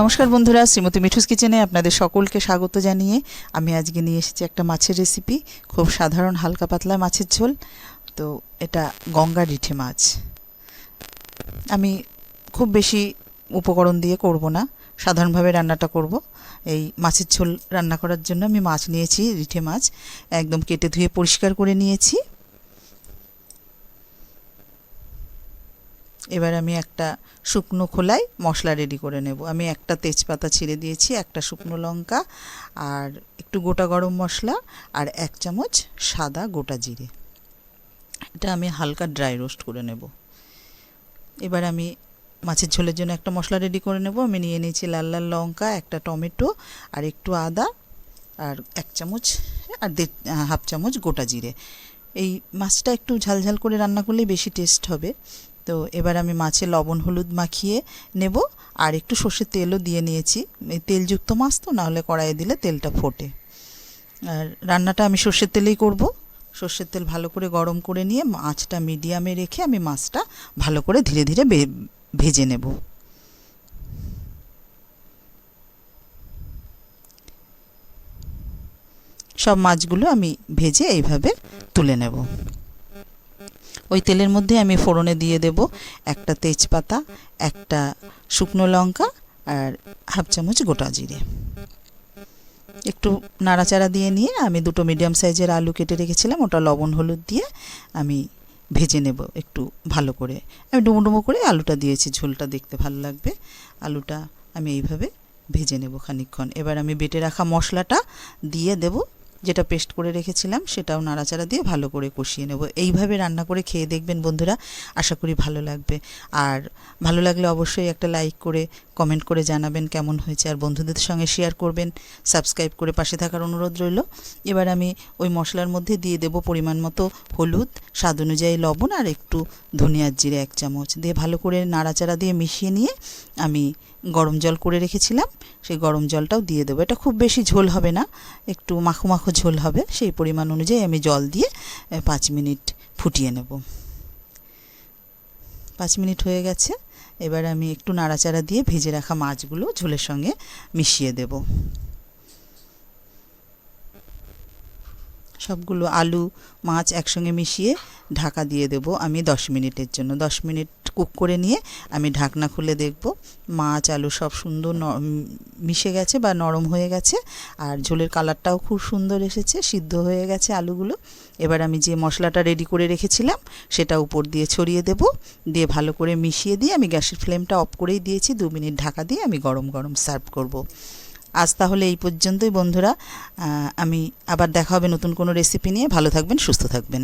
নমস্কার বন্ধুরা, শ্রীমতী মিঠুস কিচেনে আপনাদের সকলকে স্বাগত জানিয়ে আমি আজকে নিয়ে এসেছি একটা মাছের রেসিপি খুব সাধারণ হালকা পাতলা মাছের ঝোল। তো এটা গঙ্গা রিঠে মাছ। আমি খুব বেশি উপকরণ দিয়ে করব না, সাধারণভাবে রান্নাটা করব। এই মাছের ঝোল রান্না করার জন্য আমি মাছ নিয়েছি, রিঠে মাছ। একদম কেটে ধুয়ে পরিষ্কার করে নিয়েছি। এবার আমি একটা শুকনো খোলায় মশলা রেডি করে নেব। আমি একটা তেজপাতা ছিঁড়ে দিয়েছি, একটা শুকনো লঙ্কা আর একটু গোটা গরম মশলা আর এক চামচ সাদা গোটা জিরে। এটা আমি হালকা ড্রাই রোস্ট করে নেব। এবার আমি মাছের ঝোলের জন্য একটা মশলা রেডি করে নেব। আমি নিয়ে নিয়েছি লাল লাল লঙ্কা, একটা টমেটো আর একটু আদা আর এক চামচ আর দেড়, হাফ চামচ গোটা জিরে। এই মাছটা একটু ঝালঝাল করে রান্না করলে বেশি টেস্ট হবে। তো এবার আমি মাছে লবণ, হলুদ মাখিয়ে নেব আর একটু সর্ষের তেলও দিয়ে নিয়েছি। তেলযুক্ত মাছ তো, নাহলে কড়াইয়ে দিলে তেলটা ফোটে। আর রান্নাটা আমি সর্ষের তেলেই করব। সর্ষের তেল ভালো করে গরম করে নিয়ে মাছটা মিডিয়ামে রেখে আমি মাছটা ভালো করে ধীরে ধীরে ভেজে নেব। সব মাছগুলো আমি ভেজে এইভাবে তুলে নেব। ওই তেলের মধ্যে আমি ফোড়নে দিয়ে দেব একটা তেজপাতা, একটা শুকনো লঙ্কা আর হাফ চামচ গোটা জিরে। একটু নাড়াচাড়া দিয়ে নিয়ে আমি দুটো মিডিয়াম সাইজের আলু কেটে রেখেছিলাম, ওটা লবণ হলুদ দিয়ে আমি ভেজে নেব একটু ভালো করে। আমি ডুমো ডুমো করে আলুটা দিয়েছি, ঝোলটা দেখতে ভালো লাগবে। আলুটা আমি এইভাবে ভেজে নেব খানিকক্ষণ। এবার আমি বেটে রাখা মশলাটা দিয়ে দেব যেটা পেস্ট করে রেখেছিলাম, সেটাও নাড়াচাড়া দিয়ে ভালো করে কষিয়ে নেব। এইভাবে রান্না করে খেয়ে দেখবেন বন্ধুরা, আশা করি ভালো লাগবে। আর ভালো লাগলে অবশ্যই একটা লাইক করে কমেন্ট করে জানাবেন কেমন হয়েছে আর বন্ধুদের সঙ্গে শেয়ার করবেন। সাবস্ক্রাইব করে পাশে থাকার অনুরোধ রইল। এবার আমি ওই মশলার মধ্যে দিয়ে দেব পরিমাণ মতো হলুদ, স্বাদ অনুযায়ী লবণ আর একটু ধনিয়ার জিরে এক চামচ। দিয়ে ভালো করে নাড়াচাড়া দিয়ে মিশিয়ে নিয়ে আমি গরম জল করে রেখেছিলাম। সেই গরম জলটাও দিয়ে দেবো। এটা খুব বেশি ঝোল হবে না, একটু মাখো মাখো ঝোল হবে। সেই পরিমাণ অনুযায়ী আমি জল দিয়ে পাঁচ মিনিট ফুটিয়ে নেব। পাঁচ মিনিট হয়ে গেছে। এবার আমি একটু নাড়াচাড়া দিয়ে ভেজে রাখা মাছগুলো ঝোলের সঙ্গে মিশিয়ে দেব। সবগুলো আলু, মাছ একসঙ্গে মিশিয়ে ঢাকা দিয়ে দেব আমি দশ মিনিটের জন্য। দশ মিনিট কুক করে নিয়ে আমি ঢাকনা খুলে দেখব। মাছ, আলু সব সুন্দর মিশে গেছে বা নরম হয়ে গেছে। আর ঝোলের কালারটাও খুব সুন্দর এসেছে, সিদ্ধ হয়ে গেছে আলুগুলো। এবার আমি যে মশলাটা রেডি করে রেখেছিলাম, সেটা উপর দিয়ে ছড়িয়ে দেব। দিয়ে ভালো করে মিশিয়ে দিয়ে আমি গ্যাসের ফ্লেমটা অফ করেই দিয়েছি, দু মিনিট ঢাকা দিয়ে আমি গরম গরম সার্ভ করব। আজ তাহলে এই পর্যন্তই বন্ধুরা। আমি আবার দেখা হবে নতুন কোনো রেসিপি নিয়ে। ভালো থাকবেন, সুস্থ থাকবেন।